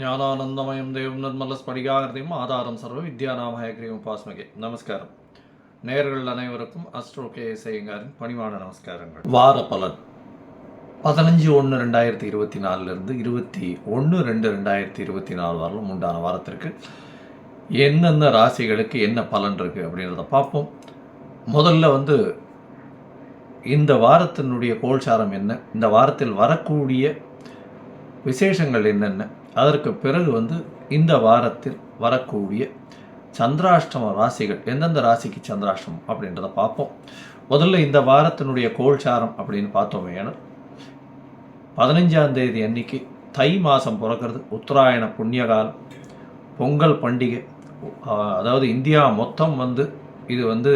ஞானானந்தமயம் தேவம் நிர்மல ஸ்படிகாகிருதியும் ஆதாரம் சர்வ வித்யாநாமயக்ரியும் உபாஸ்மகே நமஸ்காரம். நேர்கள் அனைவருக்கும் அஸ்ட்ரோ கே செய்யுங்காரின் பணிவான நமஸ்காரங்கள். வார பலன். பதினஞ்சு ஒன்று ரெண்டாயிரத்தி இருபத்தி நாலுலேருந்து இருபத்தி ஒன்று ரெண்டு ரெண்டாயிரத்தி இருபத்தி நாலு வரலும் உண்டான வாரத்திற்கு எந்தெந்த ராசிகளுக்கு என்ன பலன் இருக்குது அப்படின்றத பார்ப்போம். முதல்ல வந்து இந்த வாரத்தினுடைய கோல்சாரம் என்ன? இந்த வாரத்தில் வரக்கூடிய விசேஷங்கள் என்னென்ன? அதற்கு பிறகு வந்து இந்த வாரத்தில் வரக்கூடிய சந்திராஷ்டம ராசிகள் எந்தெந்த ராசிக்கு சந்திராஷ்டமம் அப்படின்றத பார்ப்போம். முதல்ல இந்த வாரத்தினுடைய கோல்சாரம் அப்படின்னு பார்த்தோமே ஏன்னா பதினஞ்சாம் தேதி அன்னைக்கு தை மாதம் பிறக்கிறது உத்தராயண புண்ணியகாலம் பொங்கல் பண்டிகை அதாவது இந்தியா மொத்தம் வந்து இது வந்து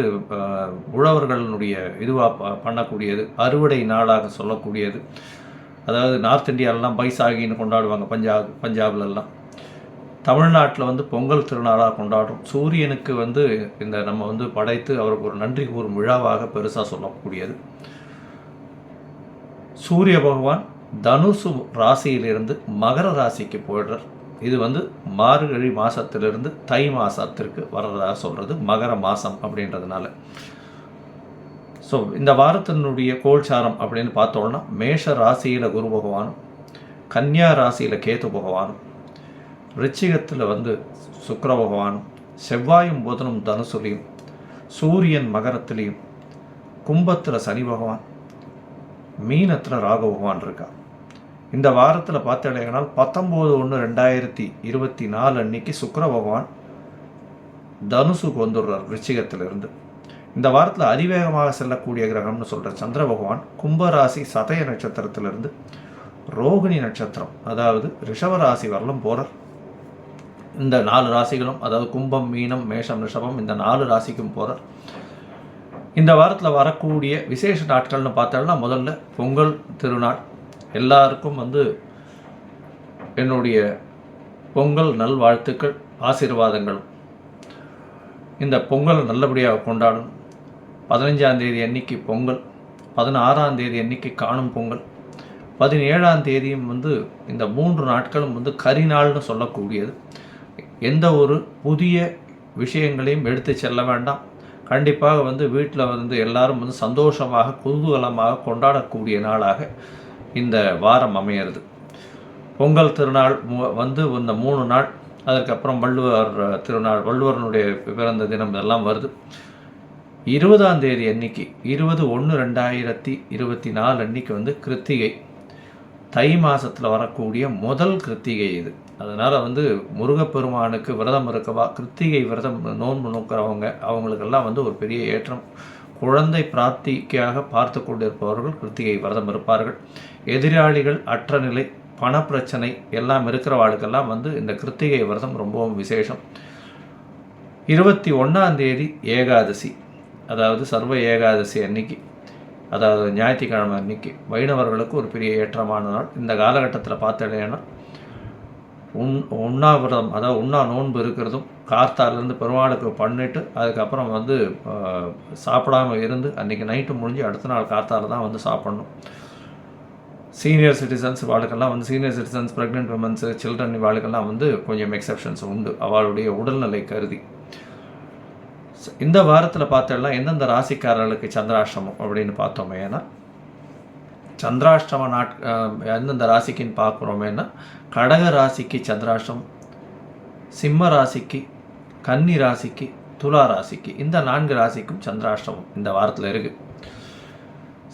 உழவர்களுடைய இதுவாக பண்ணக்கூடியது அறுவடை நாளாக சொல்லக்கூடியது. அதாவது நார்த் இந்தியாவிலலாம் பைசாகின்னு கொண்டாடுவாங்க பஞ்சாப் பஞ்சாப்லலாம் தமிழ்நாட்டில் வந்து பொங்கல் திருநாளாக கொண்டாடுறோம். சூரியனுக்கு வந்து இந்த நம்ம வந்து படைத்து அவருக்கு ஒரு நன்றி கூறும் விழாவாக பெருசாக சொல்லக்கூடியது. சூரிய பகவான் தனுசு ராசியிலிருந்து மகர ராசிக்கு போயிடுறார். இது வந்து மார்கழி மாதத்திலிருந்து தை மாதத்திற்கு வர்றதாக சொல்கிறது மகர மாதம் அப்படின்றதுனால. ஸோ இந்த வாரத்தினுடைய கோல்சாரம் அப்படின்னு பார்த்தோம்னா மேஷ ராசியில் குரு பகவானும் கன்னியா ராசியில் கேது பகவானும் ரிச்சிகத்தில் வந்து சுக்கர பகவானும் செவ்வாயும் புதனும் தனுசுலையும் சூரியன் மகரத்துலேயும் கும்பத்தில் சனி பகவான் மீனத்தில் ராக பகவான் இருக்கா. இந்த வாரத்தில் பார்த்தீங்கன்னா பத்தொம்போது ஒன்று ரெண்டாயிரத்தி இருபத்தி நாலு அன்னைக்கு சுக்கர பகவான் தனுசுக்கு வந்துடுறார் ரிச்சிகத்திலிருந்து. இந்த வாரத்தில் அதிவேகமாக செல்லக்கூடிய கிரகம்னு சொல்கிற சந்திர பகவான் கும்பராசி சதய நட்சத்திரத்திலிருந்து ரோகிணி நட்சத்திரம் அதாவது ரிஷவராசி வரலும் போகிறார் இந்த நாலு ராசிகளும் அதாவது கும்பம் மீனம் மேஷம் ரிஷபம் இந்த நாலு ராசிக்கும் போகிறார் இந்த வாரத்தில் வரக்கூடிய விசேஷ நாட்கள்னு பார்த்தோம்னா முதல்ல பொங்கல் திருநாள். எல்லாருக்கும் வந்து என்னுடைய பொங்கல் நல்வாழ்த்துக்கள் ஆசீர்வாதங்களும் இந்த பொங்கல் நல்லபடியாக கொண்டாடணும். பதினஞ்சாம் தேதி அன்னைக்கு பொங்கல் பதினாறாம் தேதி அன்னைக்கு காணும் பொங்கல் பதினேழாம் தேதியும் வந்து இந்த மூன்று நாட்களும் வந்து கரிநாள்னு சொல்லக்கூடியது. எந்த ஒரு புதிய விஷயங்களையும் எடுத்து செல்ல வேண்டாம். கண்டிப்பாக வந்து வீட்டில் வந்து எல்லாரும் வந்து சந்தோஷமாக குதூகலமாக கொண்டாடக்கூடிய நாளாக இந்த வாரம் அமையிறது. பொங்கல் திருநாள் மு- வந்து இந்த மூணு நாள் அதற்கப்புறம் வள்ளுவர் திருநாள் வள்ளுவரனுடைய பிறந்த தினம் இதெல்லாம் வருது. இருபதாம் தேதி அன்னைக்கு இருபது ஒன்று ரெண்டாயிரத்தி இருபத்தி நாலு அன்னைக்கு வந்து கிருத்திகை. தை மாதத்தில் வரக்கூடிய முதல் கிருத்திகை இது. அதனால் வந்து முருகப்பெருமானுக்கு விரதம் இருக்கவா கிருத்திகை விரதம் நோன்பு நோக்கிறவங்க அவங்களுக்கெல்லாம் வந்து ஒரு பெரிய ஏற்றம். குழந்தை பிராப்திக்காக பார்த்து கொண்டிருப்பவர்கள் கிருத்திகை விரதம் இருப்பார்கள். எதிராளிகள் அற்ற நிலை பணப்பிரச்சனை எல்லாம் இருக்கிறவாளுக்கெல்லாம் வந்து இந்த கிருத்திகை விரதம் ரொம்பவும் விசேஷம். இருபத்தி ஒன்றாம் தேதி ஏகாதசி. அதாவது சர்வ ஏகாதசி அன்னைக்கு அதாவது ஞாயிற்றுக்கிழமை அன்னைக்கு வைணவர்களுக்கு ஒரு பெரிய ஏற்றமான நாள். இந்த காலகட்டத்தில் பார்த்தீங்கன்னா உண் உண்ணாவிரதம் அதாவது உண்ணா நோன்பு இருக்கிறதும் கார்த்தாலேருந்து பெருமாளுக்கு பண்ணிட்டு அதுக்கப்புறம் வந்து சாப்பிடாமல் சாப்பிடாம இருந்து அன்றைக்கி நைட்டு முடிஞ்சு அடுத்த நாள் கார்த்தால தான் வந்து சாப்பிடணும். சீனியர் சிட்டிசன்ஸ் வாழ்க்கெல்லாம் வந்து senior citizens pregnant womens children வாழ்க்கெல்லாம் வந்து கொஞ்சம் எக்ஸப்ஷன்ஸ் உண்டு. அவளுடைய உடல்நிலை கருதி. இந்த வாரத்தில் பார்த்தோம்னா எந்தெந்த ராசிக்காரர்களுக்கு சந்திராஷ்டமம் அப்படின்னு பார்த்தோமே ஏன்னா சந்திராஷ்டம நாட் எந்தெந்த ராசிக்குன்னு பார்க்குறோமேன்னா கடக ராசிக்கு சந்திராஷ்டமம் சிம்ம ராசிக்கு கன்னி ராசிக்கு துலா ராசிக்கு இந்த நான்கு ராசிக்கும் சந்திராஷ்டமம் இந்த வாரத்தில் இருக்குது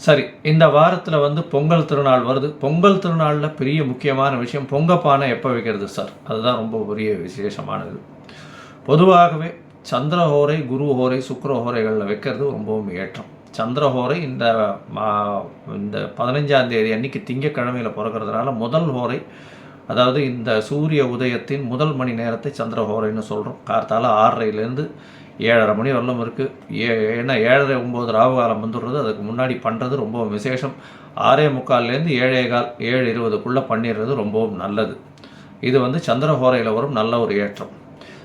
சரி இந்த வாரத்தில் வந்து பொங்கல் திருநாள் வருது. பொங்கல் திருநாளில் பெரிய முக்கியமான விஷயம் பொங்கப்பானை எப்போ வைக்கிறது சார்? அதுதான் ரொம்ப பெரிய விசேஷமானது. பொதுவாகவே சந்திர ஹோரை குரு ஹோரை சுக்கர ஹோரைகளில் வைக்கிறது ரொம்பவும் ஏற்றம். சந்திரஹோரை இந்த மா இந்த பதினஞ்சாம் தேதி அன்னைக்கு திங்கக்கிழமையில் பிறக்கிறதுனால முதல் ஹோரை அதாவது இந்த சூரிய உதயத்தின் முதல் மணி நேரத்தை சந்திரஹோரைன்னு சொல்கிறோம் கார்த்தால ஆறரைலேருந்து ஏழரை மணி வரலும் இருக்குது ஏ ஏன்னா ஏழரை ஒம்பது ராவு காலம் வந்துடுறது அதுக்கு முன்னாடி பண்ணுறது ரொம்பவும் விசேஷம். ஆறே முக்கால்லேருந்து ஏழே கால் ஏழு இருபதுக்குள்ளே பண்ணிடுறது ரொம்பவும் நல்லது. இது வந்து சந்திரஹோரையில் வரும் நல்ல ஒரு ஏற்றம்.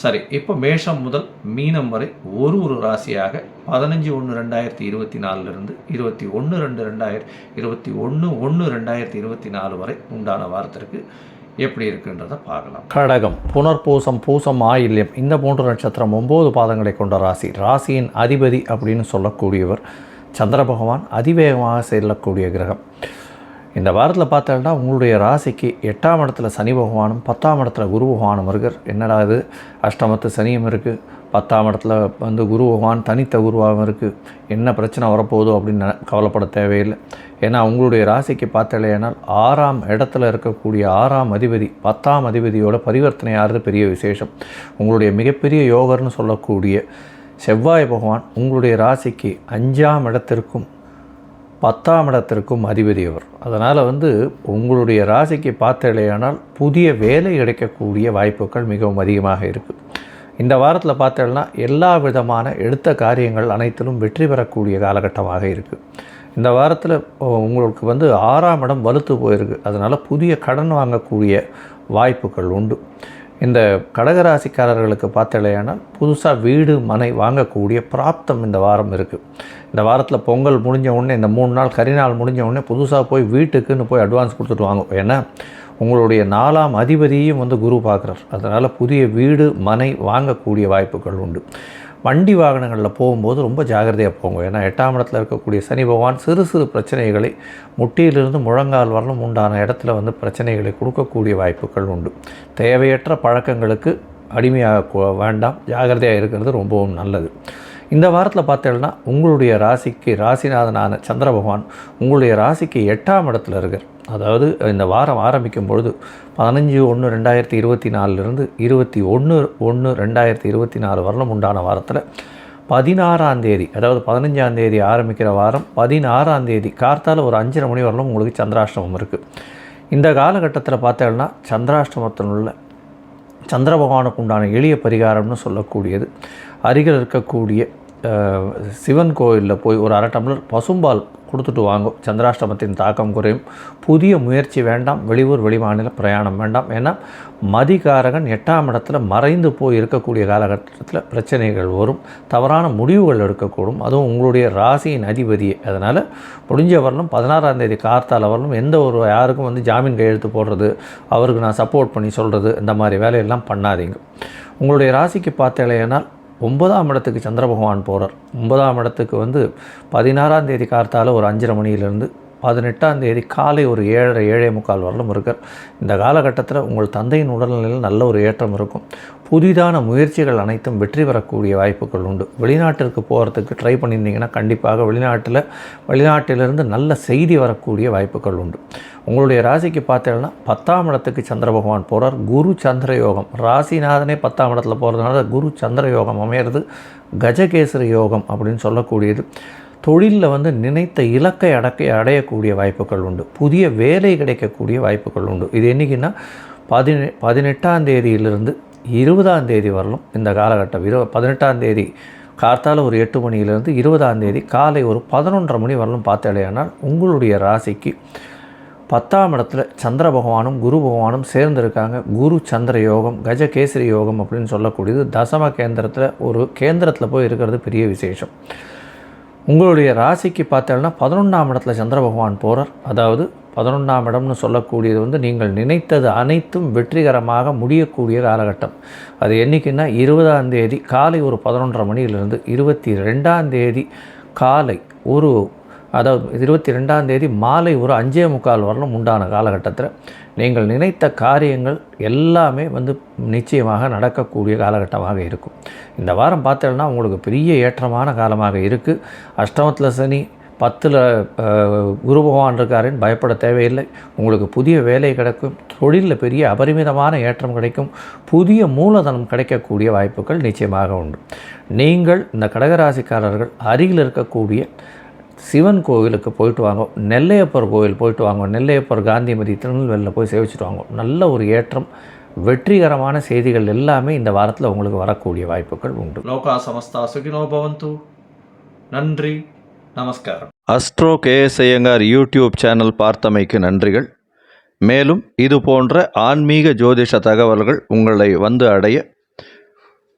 சரி இப்போ மேஷம் முதல் மீனம் வரை ஒரு ஒரு ராசியாக பதினஞ்சு ஒன்று ரெண்டாயிரத்தி இருபத்தி நாலுலேருந்து இருபத்தி ஒன்று ரெண்டு ரெண்டாயிரத்தி இருபத்தி ஒன்று ஒன்று ரெண்டாயிரத்தி இருபத்தி நாலு வரை உண்டான வாரத்திற்கு எப்படி இருக்குன்றதை பார்க்கலாம். கடகம் புனர்பூசம் பூசம் ஆயில்யம் இந்த மூன்று நட்சத்திரம் ஒம்பது பாதங்களை கொண்ட ராசி. ராசியின் அதிபதி அப்படின்னு சொல்லக்கூடியவர் சந்திர பகவான் அதிவேகமாக செல்லக்கூடிய கிரகம். இந்த வாரத்தில் பார்த்தோன்னா உங்களுடைய ராசிக்கு எட்டாம் இடத்துல சனி பகவானும் பத்தாம் இடத்துல குரு பகவானும் இருக்கார். என்னடா இது? அஷ்டமத்து சனியும் இருக்குது பத்தாம் இடத்துல வந்து குரு பகவான் தனித்த குருவாகவும் இருக்குது என்ன பிரச்சனை வரப்போகுதோ அப்படின்னு கவலைப்பட தேவையில்லை. ஏன்னா உங்களுடைய ராசிக்கு பார்த்தலையானால் ஆறாம் இடத்துல இருக்கக்கூடிய ஆறாம் அதிபதி பத்தாம் அதிபதியோட பரிவர்த்தனை ஆகிறது பெரிய விசேஷம். உங்களுடைய மிகப்பெரிய யோகர்னு சொல்லக்கூடிய செவ்வாய் பகவான் உங்களுடைய ராசிக்கு அஞ்சாம் இடத்திற்கும் பத்தாம் இடத்திற்கும் அதிபதி அவர் அதனால் வந்து உங்களுடைய ராசிக்கு பார்த்தேலையானால் புதிய வேலை கிடைக்கக்கூடிய வாய்ப்புகள் மிகவும் அதிகமாக இருக்குது இந்த வாரத்தில் பார்த்தேன்னா எல்லா விதமான எடுத்த காரியங்கள் அனைத்திலும் வெற்றி பெறக்கூடிய காலகட்டமாக இருக்குது இந்த வாரத்தில் உங்களுக்கு வந்து ஆறாம் இடம் வலுத்து போயிருக்கு. அதனால் புதிய கடன் வாங்கக்கூடிய வாய்ப்புகள் உண்டு. இந்த கடகராசிக்காரர்களுக்கு பார்த்தலையானால் புதுசாக வீடு மனை வாங்கக்கூடிய பிராப்தம் இந்த வாரம் இருக்குது இந்த வாரத்தில் பொங்கல் முடிஞ்ச உடனே இந்த மூணு நாள் கரிநாள் முடிஞ்ச உடனே புதுசாக போய் வீட்டுக்குன்னு போய் அட்வான்ஸ் கொடுத்துட்டு வாங்க. ஏன்னா உங்களுடைய நாலாம் அதிபதியும் வந்து குரு பார்க்குறார். அதனால் புதிய வீடு மனை வாங்கக்கூடிய வாய்ப்புகள் உண்டு. வண்டி வாகனங்களில் போகும்போது ரொம்ப ஜாகிரதையாக போங்க. ஏன்னா எட்டாம் இடத்துல இருக்கக்கூடிய சனி பகவான் சிறு சிறு பிரச்சனைகளை முட்டியிலிருந்து முழங்கால் வரலும் உண்டான இடத்துல வந்து பிரச்சனைகளை கொடுக்கக்கூடிய வாய்ப்புகள் உண்டு. தேவையற்ற பழக்கங்களுக்கு அடிமையாக வேண்டாம். ஜாகிரதையாக இருக்கிறது ரொம்பவும் நல்லது. இந்த வாரத்தில் பார்த்தீங்கன்னா உங்களுடைய ராசிக்கு ராசிநாதனான சந்திர பகவான் உங்களுடைய ராசிக்கு எட்டாம் இடத்துல இருக்கார். அதாவது இந்த வாரம் ஆரம்பிக்கும் பொழுது பதினஞ்சு ஒன்று ரெண்டாயிரத்தி இருபத்தி நாலுலேருந்து இருபத்தி ஒன்று ஒன்று ரெண்டாயிரத்தி இருபத்தி நாலு வரலும் உண்டான வாரத்தில் பதினாறாம் தேதி அதாவது பதினஞ்சாம் தேதி ஆரம்பிக்கிற வாரம் பதினாறாம் தேதி கார்த்தால் ஒரு அஞ்சரை மணி வரலும் உங்களுக்கு சந்திராஷ்டமம் இருக்குது இந்த காலகட்டத்தில் பார்த்தோம்னா சந்திராஷ்டமத்தில் உள்ள சந்திர பகவானுக்கு உண்டான எளிய பரிகாரம்னு சொல்லக்கூடியது. அருகில் இருக்கக்கூடிய சிவன் கோயிலில் போய் ஒரு அரை டம்ளர் பசும்பால் கொடுத்துட்டு வாங்கும் சந்திராஷ்டமத்தின் தாக்கம் குறையும். புதிய முயற்சி வேண்டாம். வெளியூர் வெளிமாநில பிரயாணம் வேண்டாம். ஏன்னா மதிகாரகன் எட்டாம் இடத்துல மறைந்து போய் இருக்கக்கூடிய காலகட்டத்தில் பிரச்சனைகள் வரும். தவறான முடிவுகள் எடுக்கக்கூடும். அதுவும் உங்களுடைய ராசியின் அதிபதியே. அதனால் முடிஞ்ச வரலும் பதினாறாம் தேதி கார்த்தால வரலும் எந்த ஒரு யாருக்கும் வந்து ஜாமீன் கையெழுத்து போடுறது அவருக்கு நான் சப்போர்ட் பண்ணி சொல்கிறது இந்த மாதிரி வேலையெல்லாம் பண்ணாதீங்க. உங்களுடைய ராசிக்கு பார்த்தேனால் ஒன்பதாம் இடத்துக்கு சந்திர பகவான் போகிறார் ஒன்பதாம் இடத்துக்கு வந்து பதினாறாம் தேதி கார்த்தால ஒரு அஞ்சரை மணியிலேருந்து பதினெட்டாம் தேதி காலை ஒரு ஏழரை ஏழே முக்கால் வரலும் இருக்கார். இந்த காலகட்டத்தில் உங்கள் தந்தையின் உடல்நிலையில் நல்ல ஒரு ஏற்றம் இருக்கும். புதிதான முயற்சிகள் அனைத்தும் வெற்றி பெறக்கூடிய வாய்ப்புகள் உண்டு. வெளிநாட்டிற்கு போகிறதுக்கு ட்ரை பண்ணியிருந்தீங்கன்னா கண்டிப்பாக வெளிநாட்டில் வெளிநாட்டிலிருந்து நல்ல செய்தி வரக்கூடிய வாய்ப்புகள் உண்டு. உங்களுடைய ராசிக்கு பார்த்தீங்கன்னா பத்தாம் இடத்துக்கு சந்திர பகவான் போகிறார் குரு சந்திர யோகம். ராசிநாதனே பத்தாம் இடத்துல போகிறதுனால குரு சந்திர யோகம் அமையிறது கஜகேசரி யோகம் அப்படின்னு சொல்லக்கூடியது. தொழிலில் வந்து நினைத்த இலக்கை அடக்க அடையக்கூடிய வாய்ப்புகள் உண்டு. புதிய வேலை கிடைக்கக்கூடிய வாய்ப்புகள் உண்டு. இது என்றைக்குன்னா பதினெ பதினெட்டாம் தேதியிலிருந்து இருபதாம் தேதி வரலும் இந்த காலகட்டம். இரு பதினெட்டாம் தேதி கார்த்தால ஒரு எட்டு மணியிலிருந்து இருபதாம் தேதி காலை ஒரு பதினொன்றரை மணி வரலும் பார்த்தடையானால் உங்களுடைய ராசிக்கு பத்தாம் இடத்துல சந்திர பகவானும் குரு பகவானும் சேர்ந்திருக்காங்க. குரு சந்திர யோகம் கஜகேசரி யோகம் அப்படின்னு சொல்லக்கூடியது தசம கேந்திரத்தில் ஒரு கேந்திரத்தில் போய் இருக்கிறது பெரிய விசேஷம். உங்களுடைய ராசிக்கு பார்த்தோம்னா பதினொன்றாம் இடத்துல சந்திர பகவான் போகிறார் அதாவது பதினொன்றாம் இடம்னு சொல்லக்கூடியது வந்து நீங்கள் நினைத்தது அனைத்தும் வெற்றிகரமாக முடியக்கூடிய காலகட்டம். அது என்றைக்குன்னா இருபதாம் தேதி காலை ஒரு பதினொன்றரை மணியிலிருந்து இருபத்தி ரெண்டாம் தேதி காலை ஒரு அதாவது இருபத்தி ரெண்டாம் தேதி மாலை ஒரு அஞ்சே முக்கால் வரலும் உண்டான காலகட்டத்தில் நீங்கள் நினைத்த காரியங்கள் எல்லாமே வந்து நிச்சயமாக நடக்கக்கூடிய காலகட்டமாக இருக்கும். இந்த வாரம் பார்த்தோம்னா உங்களுக்கு பெரிய ஏற்றமான காலமாக இருக்குது அஷ்டமத்தில் சனி பத்தில் குரு பகவான் இருக்காருன்னு பயப்பட தேவையில்லை. உங்களுக்கு புதிய வேலை கிடைக்கும். தொழிலில் பெரிய அபரிமிதமான ஏற்றம் கிடைக்கும். புதிய மூலதனம் கிடைக்கக்கூடிய வாய்ப்புகள் நிச்சயமாக உண்டு. நீங்கள் இந்த கடகராசிக்காரர்கள் அருகில் இருக்கக்கூடிய சிவன் கோவிலுக்கு போயிட்டு வாங்க. நெல்லையப்பர் கோவில் போயிட்டு வாங்க. நெல்லையப்பர் காந்திமதி திருநெல்வேலியில் போய் சேவிச்சுட்டு வாங்க. நல்ல ஒரு ஏற்றம் வெற்றிகரமான செய்திகள் எல்லாமே இந்த வாரத்தில் உங்களுக்கு வரக்கூடிய வாய்ப்புகள் உண்டு. லோகா சமஸ்தா சுகினோ பவந்து. நன்றி நமஸ்காரம். Astro KS Iyengar YouTube channel பார்த்தமைக்கு நன்றிகள். மேலும் இது போன்ற ஆன்மீக ஜோதிஷ தகவல்கள் உங்களை வந்து அடைய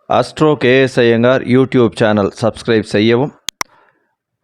astro KS Iyengar YouTube channel subscribe செய்யவும்